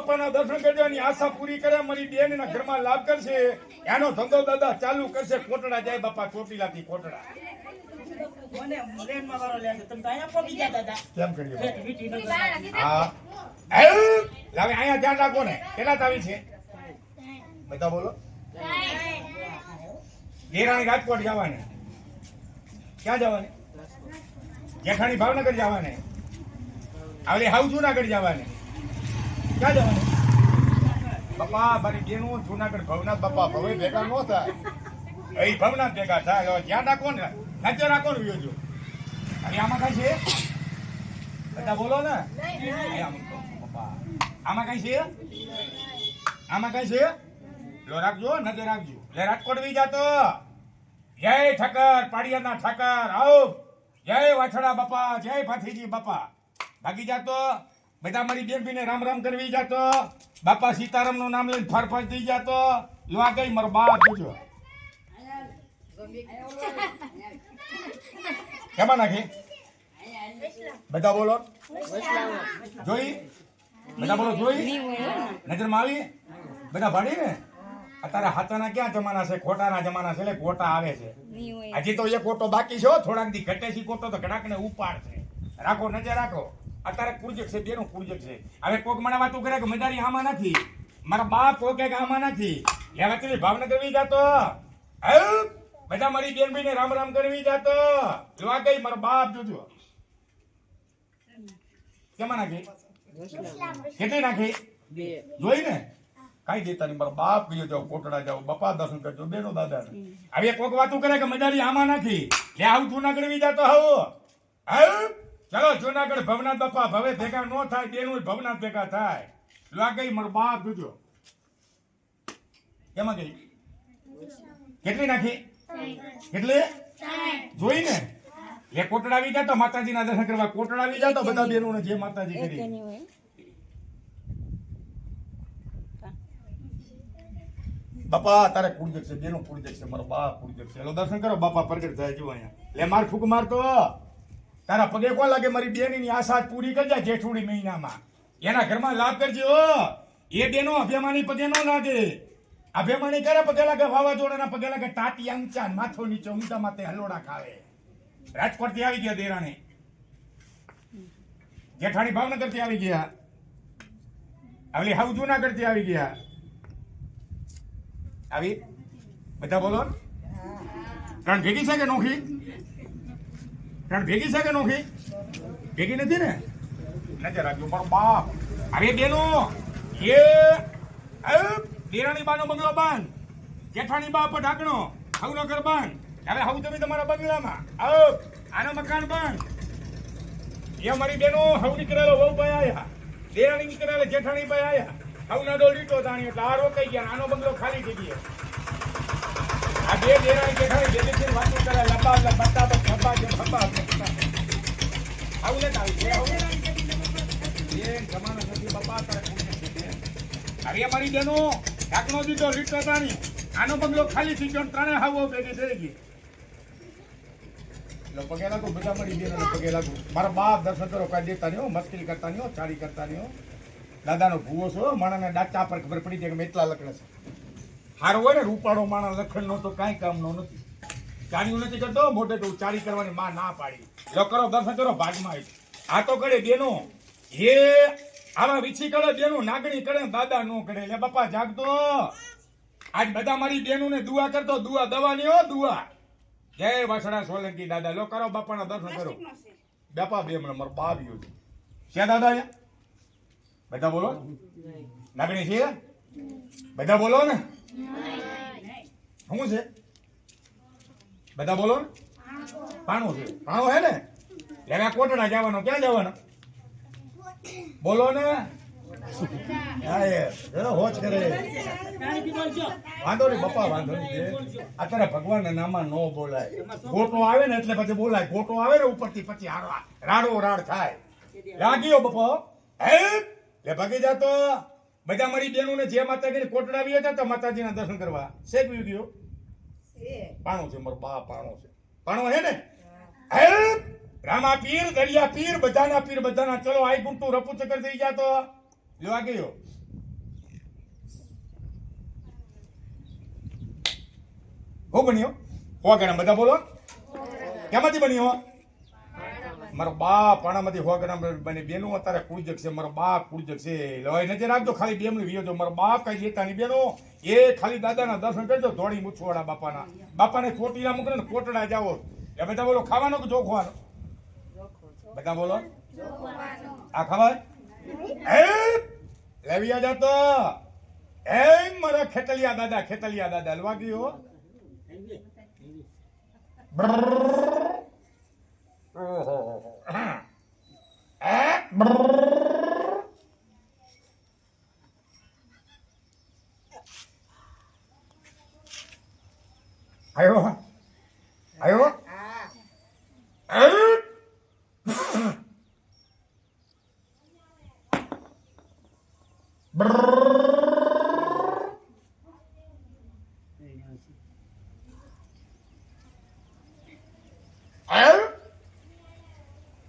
બાપાના દર્શન કરવાની આશા પૂરી કરે મારી બેન ના ઘરમાં લાભ કરશે. એનો ધંધો દાદા ચાલુ કરશે. કોટડા જાય બાપા ચોટીલાથી કોટડા. મને પ્લેનમાં વાળો લે છે? તમે તો અહીંયા ધ્યાન રાખો ને. કેટલા તાવી છે? બધા બોલો. દેરાણી રાજકોટ જવાની. ક્યાં જવાની? જેઠાણી ભાવનગર જવાની. આવલી હાવ જુનાગઢ જવાની. ક્યાં જવાની બાપા, મારી બેનું જુનાગઢ ભવનાથ બાપા, ભવે ભેગા ન થાય. એ ભવનાથ ભેગા થાય. જ્યાં રાખો ને. નજર રાખો ને વિયોજો અને આમાં કઈ છે? બધા બોલો ને. બાપા. આમાં કઈ છે? આમાં કઈ છે? લો, રાખજો, નજર રાખજો. લે, રાજકોટ વી જાતો. જય ઠાકર, પાડિયાના ઠાકર. આવો. જય વાછડા બાપા, જય ભાથીજી બાપા. ભાગી જાતો. બધા મારી બેનપીને રામ રામ કરવી જાતો બાપા સીતારામનું નામ લઈને ફરફર થઈ જાતો લો આ ગઈ મારો બાપ જોજો કેમાં નાખી? બધા બોલો. જોઈ? બધા બોલો જોઈ? નજરમાં આવી બધા ભાડી ને? અત્યારે હાથાના ક્યાં જમાના છે? ખોટાના જમાના છે એટલે ખોટા આવે છે. હજી તો એ કોટો બાકી છે. થોડાક દી ઘટે છે કોટો તો ઘડાક ને ઉપાડ છે. રાખો નજર રાખો. અત્યારે કુરજક છે બેનો કુરજક છે. હવે કોક મને વાતું કરે કે મજારી આમાં નથી. મારા બાપ કોકે કે આમાં નથી. લેવા ચલી ભાવનગર વી જાતો. બધા મારી બેન ભાઈને રામ રામ કરવી જાતો. જોવા કઈ મારા બાપ જોજો. કેમાં નાખી? કેટલી નાખી? જોઈ ને? કઈ દેતા નહીં મારા બાપ ગયો જાવ કોટડા જાવ બાપા દર્શન કરજો બેનો દાદા. હવે કોક વાતું કરે કે મજારી આમાં નથી. લે આવું જૂનાગઢ વી જાતો હવ. હાવ ચલો જુનાગઢ ભવનાથ બાપા ભવે ભેગા ન થાય બેનું ભવનાથ ભેગા થાય. લાગઈ મારો બાપ જોજો. કેમાં ગઈ? કેટલી નાખી? કેટલી જોઈ ને એ કોટડાવી જાતો માતાજીના દર્શન કરવા. કોટડાવી જાતો બધા બેનો જે માતાજી કરી. બાપા તારે કુળજક છે બેનો કુળજક છે મારો બાપ કુળજક છે. લો દર્શન કરો. બાપા પ્રગટ થાય જો અહીંયા. લે માર ફૂક મારતો. તારા પગે કોણ લાગે? મારી બેનની આશા પૂરી કરજે જેઠુડી મહિનામાં. એના ઘરમાં લાભ કરજે ઓ એ બેનો અભિમાની પગે ન લાગે. અભિમાની કરે પગે લાગે? વાવાઝોડાના પગે લાગે. ટાટી ઊંચા માથો નીચે ઊંચા માથે હલોડા ખાવે. રાજકોટથી આવી ગયા દેરાણી. જેઠાણી ભાવનગરથી આવી ગયા. આવલી હાવ જુનાગઢથી આવી ગયા. આવી? બધા બોલો. ત્રણ ભેગી છે કે નોખી? ત્રણ ભેગી છે કે નોખી? ભેગી નથી ને? નજર રાખજો પણ બાપ. અરે બેનો, એ દેરાણી બાનો બંગલો બાંધ. જેઠાણી બા પર ઢાંકણો હવનો ઘર બાંધ. હવે હવ તમે તમારા બંગલામાં. આવો આનો મકાન બંધ. એ અમારી બેનો હવ નીકળેલો વહુ ભાઈ આયા. દેરાણી નીકળેલા જેઠાણી ભાઈ આયા. હવના ડોલ લીટો તાણી એટલે આ રોકાઈ ગયા આનો બંગલો ખાલી થઈ ગયો. બે જેઠાણી જે દિવસે વાતો કરે, લંબા લંબા તો ખંભા જે ખંભા આવું ને જમાનો નથી, બાપા તારે. હવે અમારી બેનો. ઢાંકણો દીધો લીટો તાણી આનો બંગલો ખાલી થઈ ગયો, ત્રણે હાવો થઈ ગઈ. પગે લાગુ, બધા મળી બેનો પગે લાગુ. મારા બાપ દર્શન કરો કાંઈ દેતા નહીં હો કરતા નહીં ચારી કરતા નહીં દાદાનો ભૂવો છો માણાને ડાચા પર ખબર પડી જાય કે મેં એટલા લખણે છે. હારો હોય ને રૂપાળો માણસ લખણનો તો કાંઈ કામનો નથી. ચારીઓ નથી કરતો મોટે તો ચારી કરવાની માં ના પાડી. લો કરો દર્શન કરો ભાગમાં આવી. આ તો કરે બેનો. હે આવા વિછી કરે બેનો નાગણી કરે દાદા નો કરે. લે બાપા જાગતો આજ બધા મારી બેનો ને દુઆ કરતો દુઆ દવાની હો દુઆ. જય વાસણા સોલંકી દાદા. લો કરો બાપાના દર્શન કરો. બાપા બે મને મારો બાવ્યો છે. ક્યાં દાદા અહીંયા? બધા બોલો. નાગણી છે? બધા બોલો ને? શું છે? બધા બોલો ને. પાણું છે. પાણું હે ને? લેવા કોટડા જવાનો, ક્યાં જવાનો? બોલો ને. વાંધો નહીં બપ્પા વાંધો નહીં. અત્યારે ભગવાનના નામાં નો બોલાય. ગોટો આવે ને એટલે પછી બોલાય. ગોટો આવે ઉપરથી પછી રાડો રાડ થાય. રાગીઓ બપો, હે? લે ભાગી જાતો. બધા મારી બહેનોને જે માતાજીને કોટડાવી હતા તો માતાજીના દર્શન કરવા. શેક વી ગયો? પાણો છે મારો બા પાણો છે. પાણો હે ને? હેલ્પ રામા પીર દરિયા પીર બધાના પીર બધાના. ચલો આઈ ગુંટુ રપુ ચક્કર થઈ જાતો તો લેવા ગયો. હો બન્યો? હો ગણા બધા બોલો? કેમાંથી બન્યો મારો બાપ પાણામાંથી હો ગણા બની બેનો અત્યારે કુળજક છે, મારો બાપ કુળજક છે. લવાઈ નથી રાખજો ખાલી બેમનું વિયો જો, મારો બાપ કઈ લેતા નહીં. બેનો, એ ખાલી દાદાના દર્શન કરજો, ધોળી મૂછવાડા બાપાના. બાપાને ચોટીલા મૂકે ને કોટડા જાઓ. એ બધા બોલો, ખાવાનો કે જોખવાનો? બધા બોલો. આ ખબર? એ આ જાતો. એ, મારા ખેતલિયા દાદા ખેતલિયા દાદા લવા ગયો. ઓહો એ આયો આયો એ એ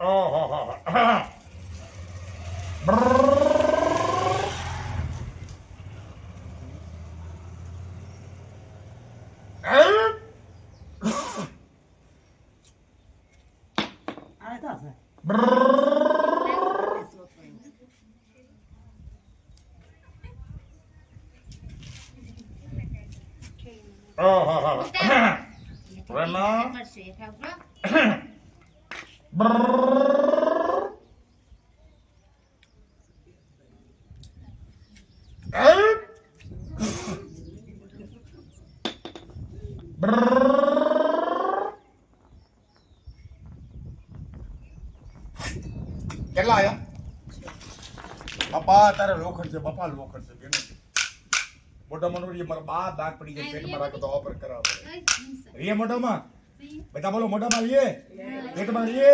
ઓહો આ તો છે. ઓહો Rema. કેટલા આવ્યા બાપા તારે લોખંડ છે બાપા લોખંડ છે બેનો મોટા નો મારા બા દાંત પડી જાય પેટમાં રાખો તો ઓપર કરાવો. રીએ મોઢામાં બધા બોલો મોઢામાં રીએ? પેટમાં રીએ?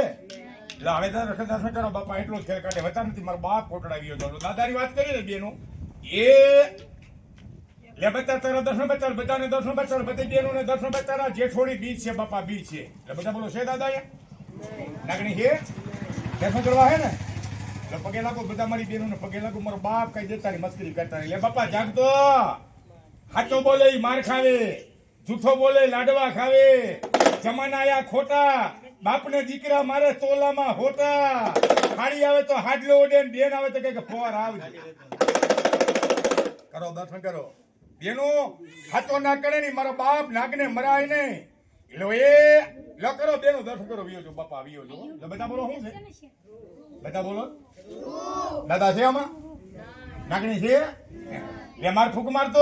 એટલે હવે તારે દર્શન કરો બાપા એટલો જ ખેલ કાઢે. વતા નથી મારો બાપ કોટડાવ્યો હતો દાદાની વાત કરી ને બેનો. એ લે બતા તારા દર્શન બતાર બધાને દર્શન બતાર બધી બેનો ને દર્શન બતારા જેઠોડી બીજ છે બાપા બીજ છે. એટલે બધા બોલો છે દાદા એ નાગણી છે? દર્શન કરવા હે ને? પગે લાગો, બધા મારી બેનો ને પગે લાગો, મારો બાપ કઈ દેતા નહીં, મસ્કરી કરતા નહીં. લે બાપા જાગતો હાચો બોલે માર ખાવે. જૂઠો બોલે, લાડવા ખાવે. જમાના આયા ખોટા. બાપને દીકરા મારે તોલામાં હોટા ખાડી આવે તો હાડલો ને બેન આવે તો કે ફોર આવજે. કરો, દર્શન કરો. બેનો હાચો ના કરે નહીં, મારો બાપ નાગને મરાય નહીં. લો એ, લો કરો, બેનો, દર્શન કરો, વિયો જો, બાપા, વિયો જો. બધા બોલો, શું છે? બધા બોલો. દાદા છે આમાં? નાગણી છે? લે, માર ફૂક મારતો.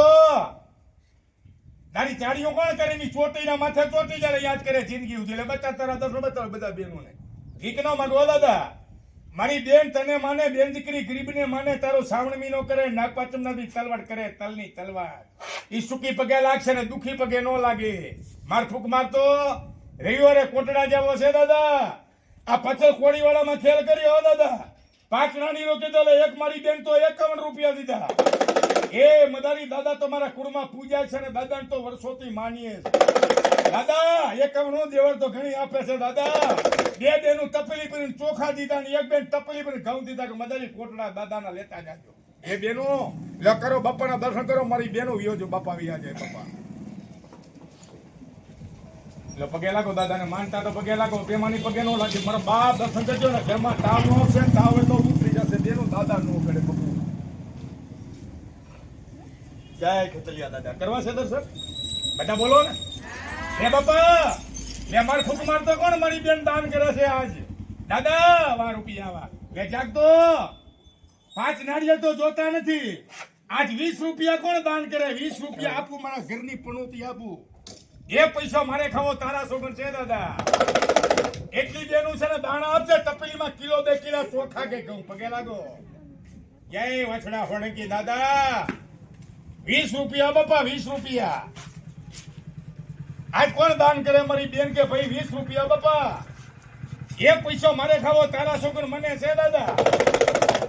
તારી ચાડીઓ કોણ કરે ની ચોટીના માથે ચોટી જ્યારે યાદ કરે, જિંદગી ઉજી એટલે બચા, તારા દસ બચા બધા બેનોને. ઠીક ન માંગો દાદા. મારી બેન તને માને, બેન દીકરી ગરીબને માને, તારો સાવણમી નો કરે નાગપાચમ નથી તલવાડ કરે, તલની તલવાડ ઈ સુકી પગે લાગશે ને દુખી પગે નો લાગે. માર ફૂક મારતો. રવિવારે કોટડા જેવો છે, દાદા. આ પચલ કોડી વાળામાં ખેલ કર્યો દાદા. પાંચ નાની રોકે કીધો એક મારી બેન તો એકાવન રૂપિયા દીધા. એ મદારી દાદા તો મારા કુળમાં પૂજા છે ને દાદાને તો વર્ષોથી માનીએ છે. દાદા, એકાવન દેવળ તો ઘણી આપે છે, દાદા. બે બેનું તપેલી ભરીને ચોખા દીધા ને એક બેન તપેલી ભરીને ઘઉં દીધા કે મદારી કોટડા દાદાના લેતા જાજો. એ બેનો લ કરો, બાપાના દર્શન કરો, મારી બેનો વિયોજો બાપા વિયા જાય, બાપા. એટલે પગે લાગો, દાદાને માનતા તો પગે લાગો પેમાની પગે નો લાગે. મારા બાપ દર્શન કરજો ને, ઘરમાં તાવ નો છે તાવ તો ઉતરી જશે. તેનું દાદા નો કરે બકુ જય ખેતલિયા દાદા. કરવા છે દર્શન બધા બોલો ને. હે બાપા લે માર ફૂક મારતો કોણ? મારી બેન દાન કરે છે આજ. દાદા વા રૂપિયા વા લે જાગતો પાંચ નાળિયેર તો જોતા નથી. આજ વીસ રૂપિયા કોણ દાન કરે? વીસ રૂપિયા આપું, મારા ઘરની પણોતી આપું. એ પૈસા મારે ખાવો તારા સોગન છે, દાદા. એટલી બેનું છે ને દાણા આપશે તપેલીમાં કિલો બે કિલો ચોખા કે ઘઉં. પગે લાગો. જય વછડા ફણકી દાદા? વીસ રૂપિયા બાપા, વીસ રૂપિયા. આજ કોણ દાન કરે મારી બેન કે ભાઈ, વીસ રૂપિયા બાપા? એ પૈસો મારે ખાવો તારા છોકર મને છે, દાદા.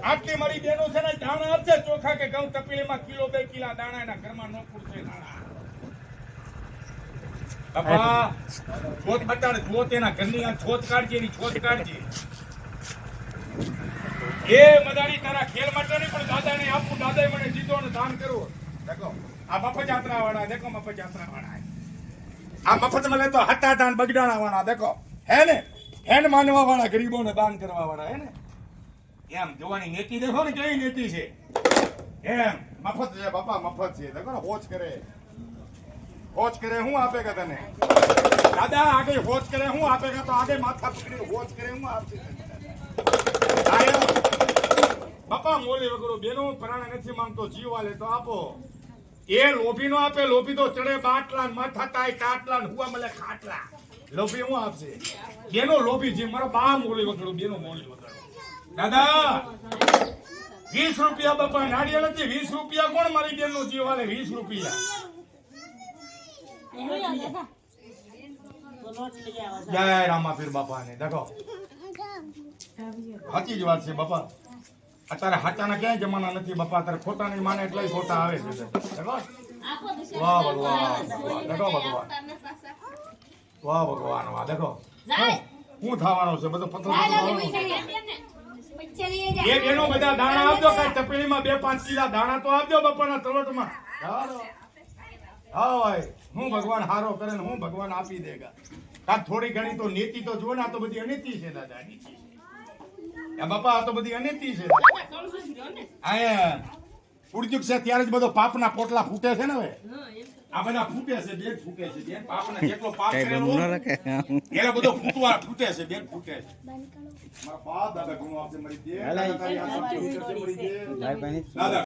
આટલી મારી બેનો છે ને દાણા આપશે ચોખા કે ઘઉં તપેલીમાં કિલો બે કિલા દાણા એના ઘરમાં ન પૂરશે દાણા. બાપા, છોત આ છોત મને જીતો આ મફતમાં લેતો હતા દાન બગડાણા વાળા દેખો. હે ને? હેન માનવા વાળા ગરીબોને દાન કરવા વાળા હે ને? એમ, જોવાની નેતી દેખો ને કઈ નેતી છે. એમ, મફત છે, બાપા, મફત છે. દેખો ને હોજ કરે. હોચ કરે, હું આપે કે તને? દાદા આગળ હોચ કરે, હું આપેગા તો આગળ માથા પકડી હોચ કરે, હું આપશે બાપા, મોલી વગરો બેનો પ્રાણ નથી માંગતો જીવ આલે તો આપો. એ લોભી નો આપે, લોભી તો ચડે બાટલા, માથા તાય કાટલા હુવા મળે ખાટલા. લોભી હું આપશે બેનો લોભી જે મારો બા મોલી વગડો બેનો મોલી વગડો દાદા, વીસ રૂપિયા બાપા નાળિયેર નથી વીસ રૂપિયા કોણ મારી બેન નો જીવ આલે? વીસ રૂપિયા. તો રામા જય રામાપીર બાપા ને દેખો. સાચી જ વાત છે બાપા. અત્યારે હાચાના ક્યાંય જમાના નથી બાપા. અત્યારે ખોટા નહીં માને એટલે ખોટા આવે છે વાહ ભગવાન. દેખો ભગવાન. વાહ ભગવાન વાહ. દેખો. શું- થવાનું છે? બધો પથ્થર બે એ બેનો બધા દાણા આપજો કઈ તપેલીમાં બે પાંચ કિલા દાણા તો આપજો બપોરના તલોટમાં હા ભાઈ હું ભગવાન હારો કરે ને હું ભગવાન આપી દેગા કાં થોડી ઘણી તો નીતિ તો જુઓ ને આ તો બધી અનિતિ છે દાદા અનિતિ છે બાપા આ તો બધી અનિતિ છે આયા ઉડજુક છે ત્યારે જ બધો પાપના પોટલા ફૂટે છે ને હવે આ બધા ફૂટે છે બેગ ફૂટે છે બેન પાપના જેટલો પાપ કરેલો હોય, બધો ફૂટવા ફૂટે છે બેગ ફૂટે છે મારા બા દાદા ગુનો આપશે મરી દે. દાદા